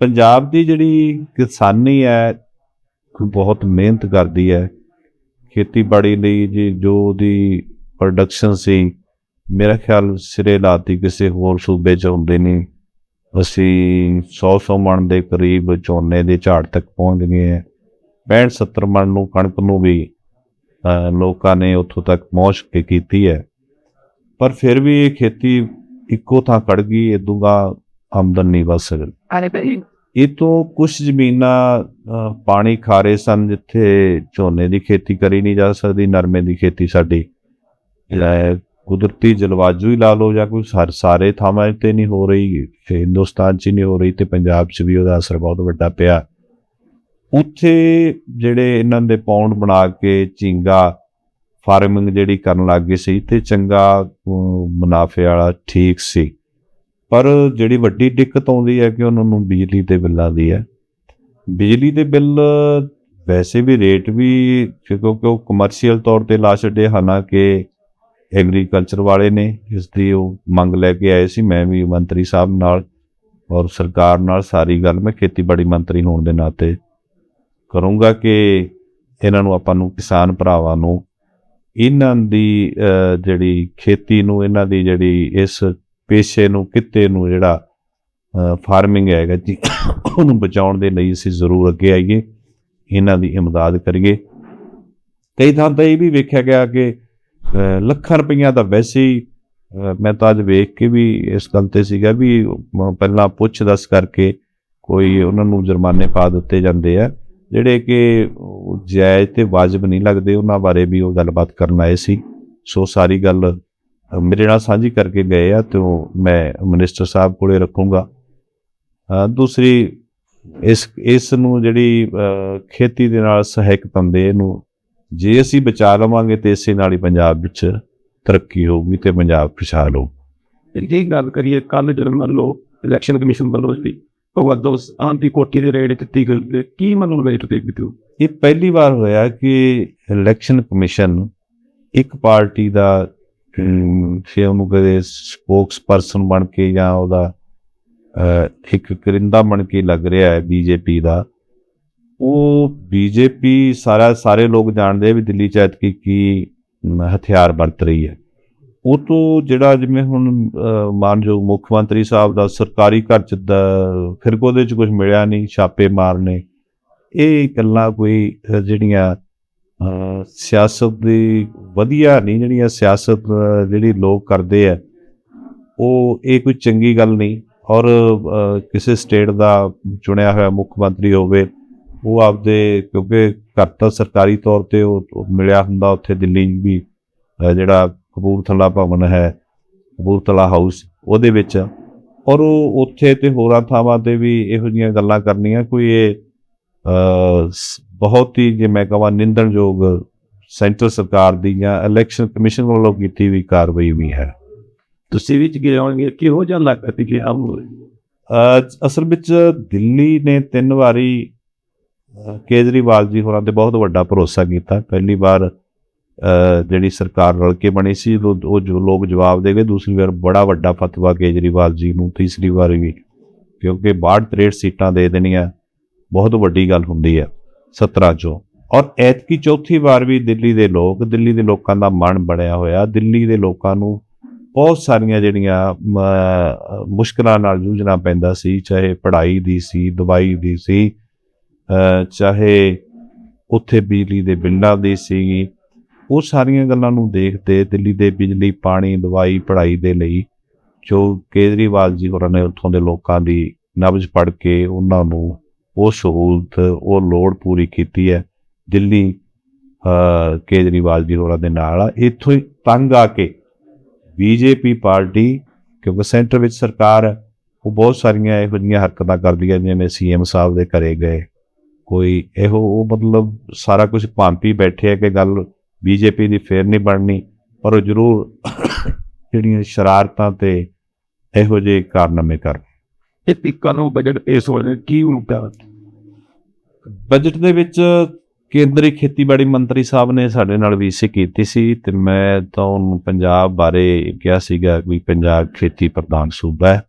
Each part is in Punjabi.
ਪੰਜਾਬ ਦੀ ਜਿਹੜੀ ਕਿਸਾਨੀ ਹੈ, ਬਹੁਤ ਮਿਹਨਤ ਕਰਦੀ ਹੈ। ਖੇਤੀਬਾੜੀ ਲਈ ਜੀ, ਜੋ ਦੀ ਪ੍ਰੋਡਕਸ਼ਨ ਸੀ, ਮੇਰਾ ਖਿਆਲ ਸਿਰੇ ਲਾਤੀ, ਕਿਸੇ ਹੋਰ ਸੂਬੇ 'ਚ ਹੁੰਦੇ ਨਹੀਂ। ਅਸੀਂ 100-100 ਮਣ ਦੇ ਕਰੀਬ ਝੋਨੇ ਦੇ ਝਾੜ ਤੱਕ ਪਹੁੰਚ ਗਏ ਹੈ। 65-70 ਮਣ ਨੂੰ ਕਣਕ ਨੂੰ ਵੀ ਲੋਕਾਂ ਨੇ ਉੱਥੋਂ ਤੱਕ ਪਹੁੰਚ ਕੇ ਕੀਤੀ ਹੈ। ਪਰ ਫਿਰ ਵੀ ਇਹ ਖੇਤੀ ਇੱਕੋ ਥਾਂ ਖੜ ਗਈ ਇਦੂਗਾ ਆਮਦਨ ਨਹੀਂ ਵੱਧ ਸਕਦੀ। ਇਹ ਤੋਂ ਕੁਝ ਜ਼ਮੀਨਾਂ ਅਹ, ਪਾਣੀ ਖਾਰੇ ਸਨ ਜਿੱਥੇ ਝੋਨੇ ਦੀ ਖੇਤੀ ਕਰੀ ਨਹੀਂ ਜਾ ਸਕਦੀ ਨਰਮੇ ਦੀ ਖੇਤੀ ਸਾਡੀ ਜਿਹੜਾ ਕੁਦਰਤੀ ਜਲਵਾਯੂ ਹੀ ਲਾ ਲਓ ਜਾਂ ਕੋਈ ਸਾਰ- ਸਾਰੇ ਥਾਵਾਂ ਤੇ ਨਹੀਂ ਹੋ ਰਹੀ ਤੇ ਹਿੰਦੁਸਤਾਨ 'ਚ ਹੀ ਨਹੀਂ ਹੋ ਰਹੀ ਤੇ ਪੰਜਾਬ 'ਚ ਵੀ ਉਹਦਾ ਅਸਰ ਬਹੁਤ ਵੱਡਾ ਪਿਆ। ਉੱਥੇ ਜਿਹੜੇ ਇਹਨਾਂ ਦੇ ਪੌਂਡ ਬਣਾ ਕੇ ਝੀਂਗਾ ਫਾਰਮਿੰਗ ਜਿਹੜੀ ਕਰਨ ਲੱਗ ਗਏ ਸੀ ਤੇ ਚੰਗਾ ਮੁਨਾਫੇ ਵਾਲਾ ਠੀਕ ਸੀ। ਪਰ ਜਿਹੜੀ ਵੱਡੀ ਦਿੱਕਤ ਆਉਂਦੀ ਹੈ ਕਿ ਉਹਨਾਂ ਨੂੰ ਬਿਜਲੀ ਦੇ ਬਿੱਲਾਂ ਦੀ ਹੈ। ਬਿਜਲੀ ਦੇ ਬਿੱਲ ਵੈਸੇ ਵੀ ਰੇਟ ਵੀ ਕਿਉਂਕਿ ਉਹ ਕਮਰਸ਼ੀਅਲ ਤੌਰ ਤੇ ਲਾ ਛੱਡੇ ਹਾਲਾਂਕਿ ਐਗਰੀਕਲਚਰ ਵਾਲੇ ਨੇ ਇਸ ਦੀ ਉਹ ਮੰਗ ਲੈ ਕੇ ਆਏ ਸੀ, ਮੈਂ ਵੀ ਮੰਤਰੀ ਸਾਹਿਬ ਨਾਲ ਔਰ ਸਰਕਾਰ ਨਾਲ ਸਾਰੀ ਗੱਲ, ਮੈਂ ਖੇਤੀਬਾੜੀ ਮੰਤਰੀ ਹੋਣ ਦੇ ਨਾਤੇ ਕਰੂੰਗਾ ਕਿ ਇਹਨਾਂ ਨੂੰ, ਆਪਾਂ ਨੂੰ, ਕਿਸਾਨ ਭਰਾਵਾਂ ਨੂੰ, ਇਹਨਾਂ ਦੀ ਜਿਹੜੀ ਖੇਤੀ ਨੂੰ, ਇਹਨਾਂ ਦੀ ਜਿਹੜੀ ਇਸ ਪੇਸ਼ੇ ਨੂੰ, ਕਿੱਤੇ ਨੂੰ ਜਿਹੜਾ ਫਾਰਮਿੰਗ ਹੈਗਾ ਜੀ, ਉਹਨੂੰ ਬਚਾਉਣ ਦੇ ਲਈ ਅਸੀਂ ਜ਼ਰੂਰ ਅੱਗੇ ਆਈਏ, ਇਹਨਾਂ ਦੀ ਇਮਦਾਦ ਕਰੀਏ। ਕਈ ਥਾਂ ਤਾਂ ਇਹ ਵੀ ਵੇਖਿਆ ਗਿਆ ਕਿ ਲੱਖਾਂ ਰੁਪਈਆ ਦਾ ਵੈਸੇ ਹੀ ਮੈਂ ਤਾਂ ਅੱਜ ਵੇਖ ਕੇ ਵੀ ਇਸ ਗੱਲ ਤੇ ਸੀਗਾ ਵੀ ਪਹਿਲਾਂ ਪੁੱਛ ਦੱਸ ਕਰਕੇ ਕੋਈ ਉਹਨਾਂ ਨੂੰ ਜੁਰਮਾਨੇ ਪਾ ਦਿੱਤੇ ਜਾਂਦੇ ਆ, ਜਿਹੜੇ ਕਿ ਜਾਇਜ਼ ਤੇ ਵਾਜਬ ਨਹੀਂ ਲੱਗਦੇ, ਉਹਨਾਂ ਬਾਰੇ ਵੀ ਉਹ ਗੱਲਬਾਤ ਕਰਨ ਆਏ ਸੀ। ਸੋ ਸਾਰੀ ਗੱਲ ਮੇਰੇ ਨਾਲ ਸਾਂਝੀ ਕਰਕੇ ਗਏ ਆ ਤੇ ਉਹ ਮੈਂ ਮਿਨਿਸਟਰ ਸਾਹਿਬ ਕੋਲੇ ਰੱਖੂੰਗਾ। ਦੂਸਰੀ ਇਸ ਇਸ ਨੂੰ ਜਿਹੜੀ ਖੇਤੀ ਦੇ ਨਾਲ ਸਹਾਇਕ ਧੰਦੇ ਇਹਨੂੰ ਜੇ ਅਸੀਂ ਬਚਾ ਲਵਾਂਗੇ ਤੇ ਇਸੇ ਨਾਲ ਹੀ ਪੰਜਾਬ ਵਿੱਚ ਤਰੱਕੀ ਹੋਊਗੀ ਤੇ ਪੰਜਾਬ ਖੁਸ਼ਹਾਲ ਹੋਊ। ਜੇ ਗੱਲ ਕਰੀਏ ਕੱਲ ਜਦੋਂ ਮੰਨ ਲਓ ਇਲੈਕਸ਼ਨ ਕਮਿਸ਼ਨ ਵੱਲੋਂ ਜਿਹੜੀ ਭਗਵੰਤ ਮਾਨ ਦੀ ਕੋਠੀ ਦੇ ਰੇਟ ਦਿੱਤੀ ਗਈ ਕੀ ਮੰਨ ਲਓ ਰੇਟ ਦੇ ਦਿੱਤੀ ਇਹ ਪਹਿਲੀ ਵਾਰ ਹੋਇਆ ਕਿ ਇਲੈਕਸ਼ਨ ਕਮਿਸ਼ਨ ਇੱਕ ਪਾਰਟੀ ਦਾ ਫਿਰ ਜੇ ਉਹਨੂੰ ਕਦੇ ਸਪੋਕਸ ਪਰਸਨ ਬਣ ਕੇ ਜਾਂ ਉਹਦਾ ਇੱਕ ਕਰਿੰਦਾ ਬਣ ਕੇ ਲੱਗ ਰਿਹਾ ਹੈ ਬੀਜੇਪੀ ਦਾ। ਉਹ ਬੀਜੇਪੀ ਸਾਰਾ, ਸਾਰੇ ਲੋਕ ਜਾਣਦੇ ਵੀ ਦਿੱਲੀ ਚ ਐਤਕੀ ਕੀ ਹਥਿਆਰ ਵਰਤ ਰਹੀ ਹੈ। ਉਹ ਤੋਂ ਜਿਹੜਾ ਜਿਵੇਂ ਹੁਣ ਮਾਨਯੋਗ ਮੁੱਖ ਮੰਤਰੀ ਸਾਹਿਬ ਦਾ ਸਰਕਾਰੀ ਘਰ ਚ ਦਾ- ਫਿਰ ਉਹਦੇ ਚ ਕੁਝ ਮਿਲਿਆ ਨਹੀਂ, ਛਾਪੇ ਮਾਰਨੇ। ਇਹ ਗੱਲਾਂ ਕੋਈ ਜਿਹੜੀਆਂ ਸਿਆਸਤ ਦੀ ਵਧੀਆ ਨਹੀਂ ਜਿਹੜੀਆਂ ਸਿਆਸਤ ਜਿਹੜੀ ਲੋਕ ਕਰਦੇ ਆ, ਉਹ ਇਹ ਕੋਈ ਚੰਗੀ ਗੱਲ ਨਹੀਂ। ਔਰ ਕਿਸੇ ਸਟੇਟ ਦਾ ਚੁਣਿਆ ਹੋਇਆ ਮੁੱਖ ਮੰਤਰੀ ਹੋਵੇ, ਉਹ ਆਪਦੇ ਕਿਉਂਕਿ ਘਰ ਤਾਂ ਸਰਕਾਰੀ ਤੌਰ ਤੇ ਉਹ ਮਿਲਿਆ ਹੁੰਦਾ ਉੱਥੇ ਦਿੱਲੀ ਵੀ ਜਿਹੜਾ ਕਪੂਰਥਲਾ ਭਵਨ ਹੈ, ਕਪੂਰਥਲਾ ਹਾਊਸ, ਉਹਦੇ ਵਿੱਚ। ਔਰ ਉਹ ਉੱਥੇ ਤੇ ਹੋਰਾਂ ਥਾਵਾਂ ਤੇ ਵੀ ਇਹੋ ਜਿਹੀਆਂ ਗੱਲਾਂ ਕਰਨੀਆਂ, ਕੋਈ ਇਹ ਬਹੁਤ ਹੀ ਜੇ ਮੈਂ ਕਹਾਂ ਨਿੰਦਣਯੋਗ ਸੈਂਟਰ ਸਰਕਾਰ ਦੀ ਜਾਂ ਇਲੈਕਸ਼ਨ ਕਮਿਸ਼ਨ ਵੱਲੋਂ ਕੀਤੀ ਵੀ ਕਾਰਵਾਈ ਵੀ ਹੈ। ਤੁਸੀਂ ਵਿੱਚ ਗਏ ਹੋਣਗੇ ਕਿਹੋ ਜਿਹਾ ਲੱਗਦਾ ਸੀ ਕਿ ਆਮ ਅਸਲ ਵਿੱਚ ਦਿੱਲੀ ਨੇ ਤਿੰਨ ਵਾਰੀ ਕੇਜਰੀਵਾਲ ਜੀ ਹੋਰਾਂ ਤੇ ਬਹੁਤ ਵੱਡਾ ਭਰੋਸਾ ਕੀਤਾ। ਪਹਿਲੀ ਵਾਰ ਜਿਹੜੀ ਸਰਕਾਰ ਰਲ ਕੇ ਬਣੀ ਸੀ ਉਹ ਉਹ ਜੋ ਲੋਕ ਜਵਾਬ ਦੇ ਗਏ। ਦੂਸਰੀ ਵਾਰ ਬੜਾ ਵੱਡਾ ਫਤਵਾ ਕੇਜਰੀਵਾਲ ਜੀ ਨੂੰ। ਤੀਸਰੀ ਵਾਰ ਵੀ ਕਿਉਂਕਿ 62 63 ਸੀਟਾਂ ਦੇ ਦੇਣੀਆਂ। ਬਹੁਤ ਵੱਡੀ ਗੱਲ ਹੁੰਦੀ ਹੈ 17 ਚੋਂ। ਔਰ ਐਤਕੀ ਚੌਥੀ ਵਾਰ ਵੀ ਦਿੱਲੀ ਦੇ ਲੋਕ ਦਿੱਲੀ ਦੇ ਲੋਕਾਂ ਦਾ ਮਨ ਬਣਿਆ ਹੋਇਆ ਦਿੱਲੀ ਦੇ ਲੋਕਾਂ ਨੂੰ ਬਹੁਤ ਸਾਰੀਆਂ ਜਿਹੜੀਆਂ ਮ, ਮੁਸ਼ਕਲਾਂ ਨਾਲ ਜੂਝਣਾ ਪੈਂਦਾ ਸੀ ਚਾਹੇ ਪੜ੍ਹਾਈ ਦੀ ਸੀ ਦਵਾਈ ਦੀ ਸੀ ਚਾਹੇ ਉੱਥੇ ਬਿਜਲੀ ਦੇ ਬਿੱਲਾਂ ਦੀ ਸੀ। ਉਹ ਸਾਰੀਆਂ ਗੱਲਾਂ ਨੂੰ ਦੇਖਦੇ ਦਿੱਲੀ ਦੇ ਬਿਜਲੀ ਪਾਣੀ ਦਵਾਈ ਪੜ੍ਹਾਈ ਦੇ ਲਈ ਜੋ ਕੇਜਰੀਵਾਲ ਜੀ ਹੋਰਾਂ ਨੇ ਉੱਥੋਂ ਦੇ ਲੋਕਾਂ ਦੀ ਨਬਜ਼ ਪੜ੍ਹ ਕੇ ਉਹਨਾਂ ਨੂੰ ਉਹ ਸਹੂਲਤ, ਉਹ ਲੋੜ ਪੂਰੀ ਕੀਤੀ ਹੈ। ਦਿੱਲੀ ਕੇਜਰੀਵਾਲ ਜੀ ਹੋਰਾਂ ਦੇ ਨਾਲ ਇੱਥੋਂ ਹੀ ਤੰਗ ਆ ਕੇ ਬੀਜੇਪੀ ਪਾਰਟੀ, ਕਿਉਂਕਿ ਸੈਂਟਰ ਵਿੱਚ ਸਰਕਾਰ ਹੈ, ਉਹ ਬਹੁਤ ਸਾਰੀਆਂ ਇਹੋ ਜਿਹੀਆਂ ਹਰਕਤਾਂ ਕਰਦੀ ਹੈ, ਜਿਵੇਂ ਸੀਐਮ ਸਾਹਿਬ ਦੇ ਘਰੇ ਗਏ। ਕੋਈ ਇਹੋ, ਉਹ ਮਤਲਬ ਸਾਰਾ ਕੁਝ ਭਾਂਪੀ ਬੈਠੇ ਆ ਕਿ ਗੱਲ ਬੀਜੇਪੀ ਦੀ ਫੇਰ ਨਹੀਂ ਬਣਨੀ, ਪਰ ਉਹ ਜ਼ਰੂਰ ਜਿਹੜੀਆਂ ਸ਼ਰਾਰਤਾਂ ਤੇ ਇਹੋ ਜਿਹੇ ਕਾਰਨਾਮੇ ਕਰ ਇਹ ਪਿੱਕਾਂ ਨੂੰ ਬਜਟ ਪੇਸ਼ ਹੋ ਕੀ ਹੁੰਦਾ ਬਜਟ ਦੇ ਵਿੱਚ ਕੇਂਦਰੀ ਖੇਤੀਬਾੜੀ ਮੰਤਰੀ ਸਾਹਿਬ ਨੇ ਸਾਡੇ ਨਾਲ ਵੀਸੀ ਕੀਤੀ ਸੀ ਤੇ ਮੈਂ ਤਾਂ ਉਹਨੂੰ ਪੰਜਾਬ ਬਾਰੇ ਕਿਹਾ ਸੀਗਾ ਵੀ ਪੰਜਾਬ ਖੇਤੀ ਪ੍ਰਧਾਨ ਸੂਬਾ ਹੈ।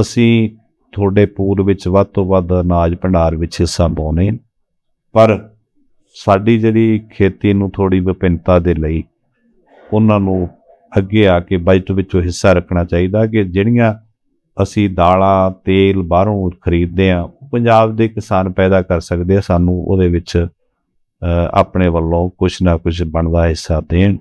ਅਸੀਂ ਤੁਹਾਡੇ ਪੂਰ ਵਿੱਚ ਵੱਧ ਤੋਂ ਵੱਧ ਅਨਾਜ ਭੰਡਾਰ ਵਿੱਚ ਹਿੱਸਾ ਪਾਉਣੇ ਪਰ ਸਾਡੀ ਜਿਹੜੀ ਖੇਤੀ ਨੂੰ ਥੋੜੀ ਵਿਭਿੰਨਤਾ ਦੇ ਲਈ ਉਹਨਾਂ ਨੂੰ ਅੱਗੇ ਆ ਕੇ ਬਜਟ ਵਿੱਚੋਂ ਹਿੱਸਾ ਰੱਖਣਾ ਚਾਹੀਦਾ ਕਿ ਜਿਹੜੀਆਂ ਅਸੀਂ ਦਾਲਾਂ, ਤੇਲ ਬਾਹਰੋਂ ਖਰੀਦਦੇ ਆ ਪੰਜਾਬ ਦੇ ਕਿਸਾਨ ਪੈਦਾ ਕਰ ਸਕਦੇ ਆ, ਸਾਨੂੰ ਉਹਦੇ ਵਿੱਚ ਆਪਣੇ ਵੱਲੋਂ ਕੁਝ ਨਾ ਕੁਝ ਬਣਦਾ ਹਿੱਸਾ ਦੇਣ।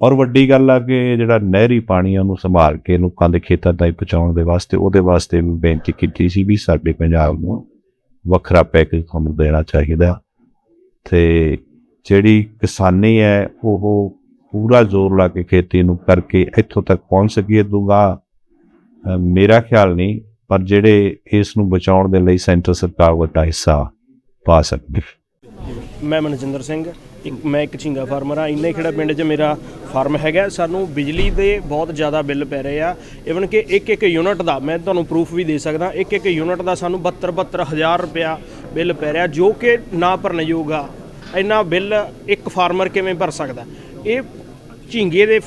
ਔਰ ਵੱਡੀ ਗੱਲ ਆ ਕਿ ਜਿਹੜਾ ਨਹਿਰੀ ਪਾਣੀ ਆ, ਉਹਨੂੰ ਸੰਭਾਲ ਕੇ ਲੋਕਾਂ ਦੇ ਖੇਤਾਂ ਤਾਈਂ ਪਹੁੰਚਾਉਣ ਦੇ ਵਾਸਤੇ, ਉਹਦੇ ਵਾਸਤੇ ਵੀ ਬੇਨਤੀ ਕੀਤੀ ਸੀ ਵੀ ਸਾਡੇ ਪੰਜਾਬ ਨੂੰ ਵੱਖਰਾ ਪੈਕੇਜ ਤੁਹਾਨੂੰ ਦੇਣਾ ਚਾਹੀਦਾ। ਤੇ ਜਿਹੜੀ ਕਿਸਾਨੀ ਹੈ, ਉਹ ਪੂਰਾ ਜ਼ੋਰ ਲਾ ਕੇ ਖੇਤੀ ਨੂੰ ਕਰਕੇ ਇੱਥੋਂ ਤੱਕ ਪਹੁੰਚ ਸਕੀਏ, ਦੂਗਾ। ਮੇਰਾ ਖਿਆਲ ਨਹੀਂ ਪਰ ਜਿਹੜੇ ਇਸ ਨੂੰ ਬਚਾਉਣ ਦੇ ਲਈ ਸੈਂਟਰ ਸਰਕਾਰ ਵੱਡਾ ਹਿੱਸਾ ਪਾ ਸਕਦੀ। ਮੈਂ ਮਨਜਿੰਦਰ ਸਿੰਘ, ਇੱਕ ਮੈਂ ਇੱਕ ਝਿੰਗਾ ਫਾਰਮਰ ਆ ਇੰਨੇ ਖੇੜਾ ਪਿੰਡ 'ਚ ਮੇਰਾ ਫਾਰਮ ਹੈਗਾ, ਸਾਨੂੰ ਬਿਜਲੀ ਦੇ ਬਹੁਤ ਜ਼ਿਆਦਾ ਬਿੱਲ ਪੈ ਰਹੇ ਆ। ਇਵਨ ਕਿ ਇੱਕ ਇੱਕ ਯੂਨਿਟ ਦਾ, ਮੈਂ ਤੁਹਾਨੂੰ ਪ੍ਰੂਫ ਵੀ ਦੇ ਸਕਦਾ, ਇੱਕ ਇੱਕ ਯੂਨਿਟ ਦਾ ਸਾਨੂੰ 72 72000 ਰੁਪਇਆ ਬਿੱਲ ਪੈ ਰਿਹਾ, ਜੋ ਕਿ ਨਾ ਭਰਨਯੋਗ ਆ। ਇੰਨਾ ਬਿੱਲ ਇੱਕ ਫਾਰਮਰ ਕਿਵੇਂ ਭਰ ਸਕਦਾ? ਇਹ ਝਿੰਗੇ ਦੇ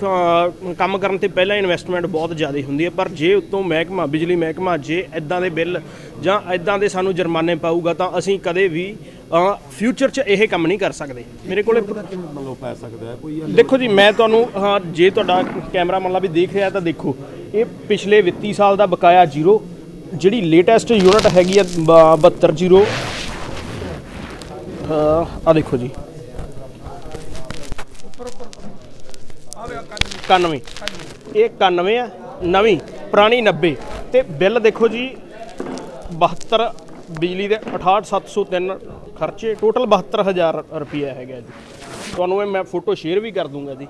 ਕੰਮ ਕਰਨ ਤੇ ਪਹਿਲਾਂ ਇਨਵੈਸਟਮੈਂਟ ਬਹੁਤ ਜ਼ਿਆਦਾ ਹੁੰਦੀ ਹੈ ਪਰ ਜੇ ਉਤੋਂ ਮਹਿਕਮਾ ਬਿਜਲੀ ਮਹਿਕਮਾ ਜੇ ਇਦਾਂ ਦੇ ਬਿੱਲ ਜਾਂ ਇਦਾਂ ਦੇ ਸਾਨੂੰ ਜੁਰਮਾਨੇ ਪਾਊਗਾ ਤਾਂ ਅਸੀਂ ਕਦੇ ਵੀ ਫਿਊਚਰ 'ਚ ਇਹ ਕੰਮ ਨਹੀਂ ਕਰ ਸਕਦੇ। ਮੇਰੇ ਕੋਲੇ ਮਤਲਬ ਪੈ ਸਕਦਾ ਹੈ ਕੋਈ ਦੇਖੋ ਜੀ ਮੈਂ ਤੁਹਾਨੂੰ ਜੇ ਤੁਹਾਡਾ ਕੈਮਰਾ ਮੰਨ ਲਾ ਵੀ ਦੇਖ ਰਿਹਾ ਤਾਂ ਦੇਖੋ ਇਹ ਪਿਛਲੇ ਵਿੱਤੀ ਸਾਲ ਦਾ ਬਕਾਇਆ ਜ਼ੀਰੋ ਜਿਹੜੀ ਲੇਟੈਸਟ ਯੂਨਿਟ ਹੈਗੀ ਆ 72 ਆ ਦੇਖੋ ਜੀ। 91 ਇਹ 91 ਆ, ਨਵੀਂ, ਪੁਰਾਣੀ 90 ਤੇ ਬਿੱਲ ਦੇਖੋ ਜੀ 72 ਬਿਜਲੀ ਦੇ 68703 ਖਰਚੇ ਟੋਟਲ 72000 ਰੁਪਏ ਹੈਗਾ ਜੀ। ਤੁਹਾਨੂੰ ਇਹ ਮੈਂ ਫੋਟੋ ਸ਼ੇਅਰ ਵੀ ਕਰ ਦੂੰਗਾ ਜੀ।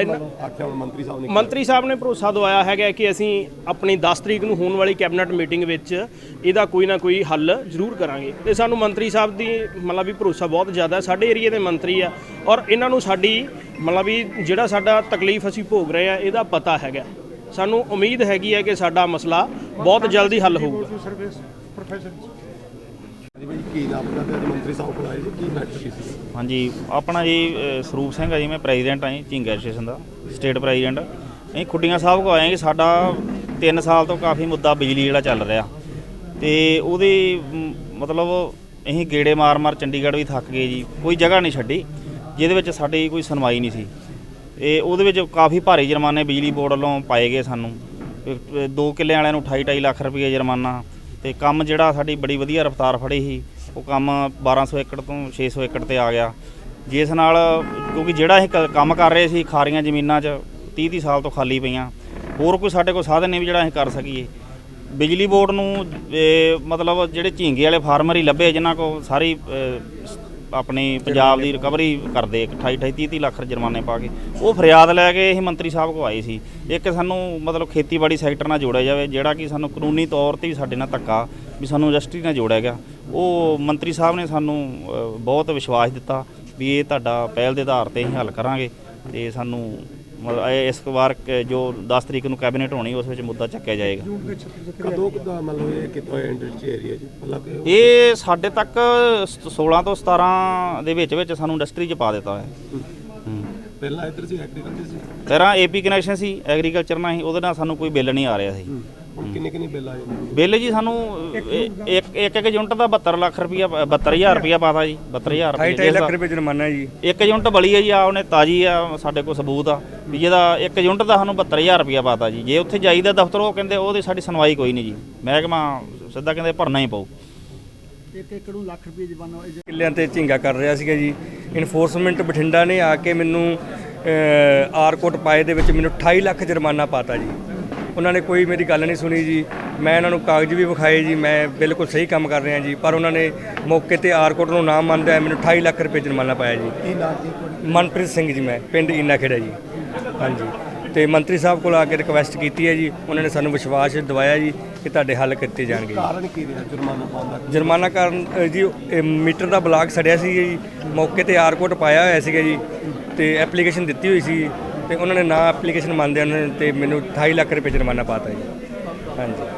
ਇੰਨਾ- ਆਖਿਆ ਹੁਣ ਮੰਤਰੀ ਸਾਹਿਬ ਨੇ ਮੰਤਰੀ ਸਾਹਿਬ ਨੇ ਭਰੋਸਾ ਦਵਾਇਆ ਹੈਗਾ ਕਿ ਅਸੀਂ ਆਪਣੀ 10 ਤਰੀਕ ਨੂੰ ਹੋਣ ਵਾਲੀ ਕੈਬਨਿਟ ਮੀਟਿੰਗ ਵਿੱਚ ਇਹਦਾ ਕੋਈ ਨਾ ਕੋਈ ਹੱਲ ਜ਼ਰੂਰ ਕਰਾਂਗੇ। ਤੇ ਸਾਨੂੰ ਮੰਤਰੀ ਸਾਹਿਬ ਦੀ ਮਤਲਬ ਵੀ ਭਰੋਸਾ ਬਹੁਤ ਜ਼ਿਆਦਾ ਹੈ। ਸਾਡੇ ਏਰੀਏ ਦੇ ਮੰਤਰੀ ਆ ਔਰ ਇਹਨਾਂ ਨੂੰ ਸਾਡੀ ਮਤਲਬ ਵੀ ਜਿਹੜਾ ਸਾਡਾ ਤਕਲੀਫ ਅਸੀਂ ਭੋਗ ਰਹੇ ਆ ਇਹਦਾ ਪਤਾ ਹੈਗਾ। ਸਾਨੂੰ ਉਮੀਦ ਹੈਗੀ ਹੈ ਕਿ ਸਾਡਾ ਮਸਲਾ ਬਹੁਤ ਜਲਦੀ ਹੱਲ ਹੋਊਗਾ। ਹਾਂਜੀ ਆਪਣਾ ਜੀ ਅ, ਸਰੂਪ ਸਿੰਘ ਆ ਜੀ ਮੈਂ ਪ੍ਰੈਜ਼ੀਡੈਂਟ ਹਾਂ ਜੀ ਝਿੰਗਾ ਐਸੋਸੀਏਸ਼ਨ ਦਾ ਸਟੇਟ ਪ੍ਰੈਜ਼ੀਡੈਂਟ। ਅਸੀਂ ਖੁੱਡੀਆਂ ਸਾਹਿਬ ਕੋ ਆਏ ਹਾਂ ਕਿ ਸਾਡਾ 3 ਸਾਲ ਤੋਂ ਕਾਫੀ ਮੁੱਦਾ ਬਿਜਲੀ ਜਿਹੜਾ ਚੱਲ ਰਿਹਾ। ਤੇ ਉਹਦੇ ਮ, ਮਤਲਬ ਅਸੀਂ ਗੇੜੇ ਮਾਰ-ਮਾਰ ਚੰਡੀਗੜ੍ਹ ਵੀ ਥੱਕ ਗਏ ਜੀ ਕੋਈ ਜਗ੍ਹਾ ਨਹੀਂ ਛੱਡੀ ਜਿਹਦੇ ਵਿੱਚ ਸਾਡੀ ਕੋਈ ਸੁਣਵਾਈ ਨਹੀਂ ਸੀ। ਇਹ ਉਹਦੇ ਵਿੱਚ ਕਾਫੀ ਭਾਰੀ ਜੁਰਮਾਨੇ ਬਿਜਲੀ ਬੋਰਡ ਵੱਲੋਂ ਪਾਏ ਗਏ ਸਾਨੂੰ। ਇਹ- ਦੋ ਕਿੱਲੇ ਵਾਲਿਆਂ ਨੂੰ 28 28 ਲੱਖ ਰੁਪਏ ਜੁਰਮਾਨਾ ਤੇ ਕੰਮ ਜਿਹੜਾ ਸਾਡੀ ਬੜੀ ਵਧੀਆ ਰਫ਼ਤਾਰ ਫੜੀ ਸੀ, ਉਹ ਕੰਮ 1200 ਏਕੜ ਤੋਂ 600 ਏਕੜ ਤੇ ਆ ਗਿਆ। ਜਿਸ ਨਾਲ ਕਿਉਂਕਿ ਜਿਹੜਾ ਇਹ ਕ- ਕੰਮ ਕਰ ਰਹੇ ਸੀ ਖਾਰੀਆਂ ਜ਼ਮੀਨਾਂ 'ਚ 30 30 ਸਾਲ ਤੋਂ ਖਾਲੀ ਪਈਆਂ। ਹੋਰ ਕੋਈ ਸਾਡੇ ਕੋਲ ਸਾਧਨ ਨਹੀਂ ਵੀ ਜਿਹੜਾ ਅਸੀਂ ਕਰ ਸਕੀਏ। ਬਿਜਲੀ ਬੋਰਡ ਨੂੰ ਮਤਲਬ ਜਿਹੜੇ ਝੀਂਗੇ ਵਾਲੇ ਫਾਰਮਰ ਹੀ ਲੱਭੇ, ਜਿਨ੍ਹਾਂ ਕੋਲ ਸਾਰੀ ਆਪਣੀ ਪੰਜਾਬ ਦੀ ਰਿਕਵਰੀ ਕਰਦੇ 28 28 30 30 ਲੱਖ ਜੁਰਮਾਨੇ ਪਾ ਕੇ। ਉਹ ਫਰਿਆਦ ਲੈ ਕੇ ਅਸੀਂ ਮੰਤਰੀ ਸਾਹਿਬ ਕੋ ਆਏ ਸੀ। ਇੱਕ ਸਾਨੂੰ ਮਤਲਬ ਖੇਤੀਬਾੜੀ ਸੈਕਟਰ ਨਾਲ ਜੋੜਿਆ ਜਾਵੇ ਜਿਹੜਾ ਕਿ ਸਾਨੂੰ ਕਾਨੂੰਨੀ ਤੌਰ ਤੇ ਵੀ ਸਾਡੇ ਨਾਲ ਧੱਕਾ ਵੀ ਸਾਨੂੰ ਇੰਡਸਟਰੀ ਨਾਲ ਜੋੜਿਆ ਗਿਆ। ਉਹ ਮੰਤਰੀ ਸਾਹਿਬ ਨੇ ਸਾਨੂੰ ਬਹੁਤ ਵਿਸ਼ਵਾਸ ਦਿੱਤਾ ਵੀ ਇਹ ਤੁਹਾਡਾ ਪਹਿਲ ਦੇ ਆਧਾਰ ਤੇ ਅਸੀਂ ਹੱਲ ਕਰਾਂਗੇ ਤੇ ਸਾਨੂੰ ਮਤਲਬ ਇਹ ਇਸ ਵਾਰ ਕ- ਜੋ 10 ਤਰੀਕ ਨੂੰ ਕੈਬਨਿਟ ਹੋਣੀ ਉਸ ਵਿੱਚ ਮੁੱਦਾ ਚੱਕਿਆ ਜਾਏਗਾ। ਕਦੋਂ ਇਹ ਕਿਤੋਂ ਇੰਡਸਟਰੀ ਏਰੀਆ ਜੀ ਮਤਲਬ ਕਿ ਇਹ ਸਾਡੇ ਤੱਕ ਸ- 16 ਤੋਂ 17 ਦੇ ਵਿੱਚ ਵਿੱਚ ਸਾਨੂੰ ਇੰਡਸਟਰੀ 'ਚ ਪਾ ਦਿੱਤਾ ਹੈ ਹੂੰ। ਪਹਿਲਾਂ ਇੱਧਰ ਸੀ ਐਗਰੀਕਲਚਰ ਸੀ? ਤੇਰਾ ਏਪੀ ਕਨੈਕਸ਼ਨ ਸੀ ਐਗਰੀਕਲਚਰ ਨਾਲ ਹੀ ਉਹਦੇ ਨਾਲ ਸਾਨੂੰ ਕੋਈ ਬਿੱਲ ਨਹੀਂ ਆ ਰਿਹਾ ਸੀ। ਕਿੰਨੇ ਕਿੰਨੇ ਬਿੱਲ ਆਏ ਨੇ? ਬਿੱਲ ਜੀ ਸਾਨੂੰ ਇੱਕ ਇੱਕ ਇੱਕ ਯੂਨਿਟ ਦਾ 72 ਲੱਖ ਰੁਪਇਆ 72000 ਰੁਪਇਆ ਪਾਤਾ ਜੀ 72000 ਰੁਪਇਆ 2.5 ਲੱਖ ਰੁਪਏ ਜੁਰਮਾਨਾ ਹੈ ਜੀ ਇੱਕ ਯੂਨਿਟ ਬਲੀ ਹੈ ਜੀ ਆ ਉਹਨੇ ਤਾਜੀ ਆ ਸਾਡੇ ਕੋਲ ਸਬੂਤ ਆ। ਵੀ ਜਿਹਦਾ ਇੱਕ ਯੂਨਿਟ ਦਾ ਸਾਨੂੰ 72000 ਰੁਪਇਆ ਪਾਤਾ ਜੀ। ਜੇ ਉੱਥੇ ਜਾਈਦਾ ਦਫ਼ਤਰ ਉਹ ਕਹਿੰਦੇ ਉਹਦੀ ਸਾਡੀ ਸੁਣਵਾਈ ਕੋਈ ਨਹੀਂ ਜੀ। ਮਹਿਕਮਾ ਸਿੱਧਾ ਕਹਿੰਦੇ ਭਰਨਾ ਹੀ ਪਊ। ਕਿੱਲਿਆਂ ਤੇ ਝਿੰਗਾ ਕਰ ਰਿਹਾ ਸੀਗਾ ਜੀ। ਇਨਫੋਰਸਮੈਂਟ ਬਠਿੰਡਾ ਨੇ ਆ ਕੇ ਮੈਨੂੰ ਆਰਕੋਟ ਪਾਏ ਦੇ ਵਿੱਚ ਮੈਨੂੰ 28 ਲੱਖ ਜੁਰਮਾਨਾ ਪਾਤਾ ਜੀ। ਉਹਨਾਂ ਨੇ ਕੋਈ ਮੇਰੀ ਗੱਲ ਨਹੀਂ ਸੁਣੀ ਜੀ। ਮੈਂ ਇਹਨਾਂ ਨੂੰ ਕਾਗਜ਼ ਵੀ ਵਿਖਾਏ ਜੀ ਮੈਂ ਬਿਲਕੁਲ ਸਹੀ ਕੰਮ ਕਰ ਰਿਹਾ ਜੀ। ਪਰ ਉਹਨਾਂ ਨੇ ਮੌਕੇ ਤੇ ਆਰਕੋਟ ਨੂੰ ਨਾਮ ਮੰਨਦੇ ਮੈਨੂੰ 28 ਲੱਖ ਰੁਪਏ ਜੁਰਮਾਨਾ ਪਾਇਆ ਜੀ? ਮਨਪ੍ਰੀਤ ਸਿੰਘ ਜੀ ਮੈਂ ਪਿੰਡ ਇਨਾ ਖੇੜਾ ਜੀ। ਹਾਂਜੀ। ਤੇ ਮੰਤਰੀ ਸਾਹਿਬ ਕੋਲ ਆ ਕੇ ਰਿਕਵੈਸਟ ਕੀਤੀ ਹੈ ਜੀ। ਉਹਨਾਂ ਨੇ ਸਾਨੂੰ ਵਿਸ਼ਵਾਸ ਦਿਵਾਇਆ ਜੀ ਕਿ ਤੁਹਾਡੇ ਹੱਲ ਕੀਤੇ ਜਾਣਗੇ ਕਾਰਨ ਕੀ ਰਿਹਾ ਜੁਰਮਾਨਾ ਪਾਉਣ ਦਾ? ਜੁਰਮਾਨਾ ਕਾਰਨ ਜੀ ਮੀਟਰ ਦਾ ਬਲਾਕ ਸੜਿਆ ਸੀ ਜੀ। ਮੌਕੇ ਤੇ ਆਰ ਕੋਡ ਪਾਇਆ ਹੋਇਆ ਸੀਗਾ ਜੀ। ਤੇ ਐਪਲੀਕੇਸ਼ਨ ਦਿੱਤੀ ਹੋਈ ਸੀ। ਤੇ ਉਹਨਾਂ ਨੇ ਨਾ ਐਪਲੀਕੇਸ਼ਨ ਮੰਨਦੇ ਉਹਨਾਂ ਨੇ ਤੇ ਮੈਨੂੰ 28 ਲੱਖ ਰੁਪਏ ਜੁਰਮਾਨਾ ਪਾਤਾ ਜੀ। ਹਾਂਜੀ।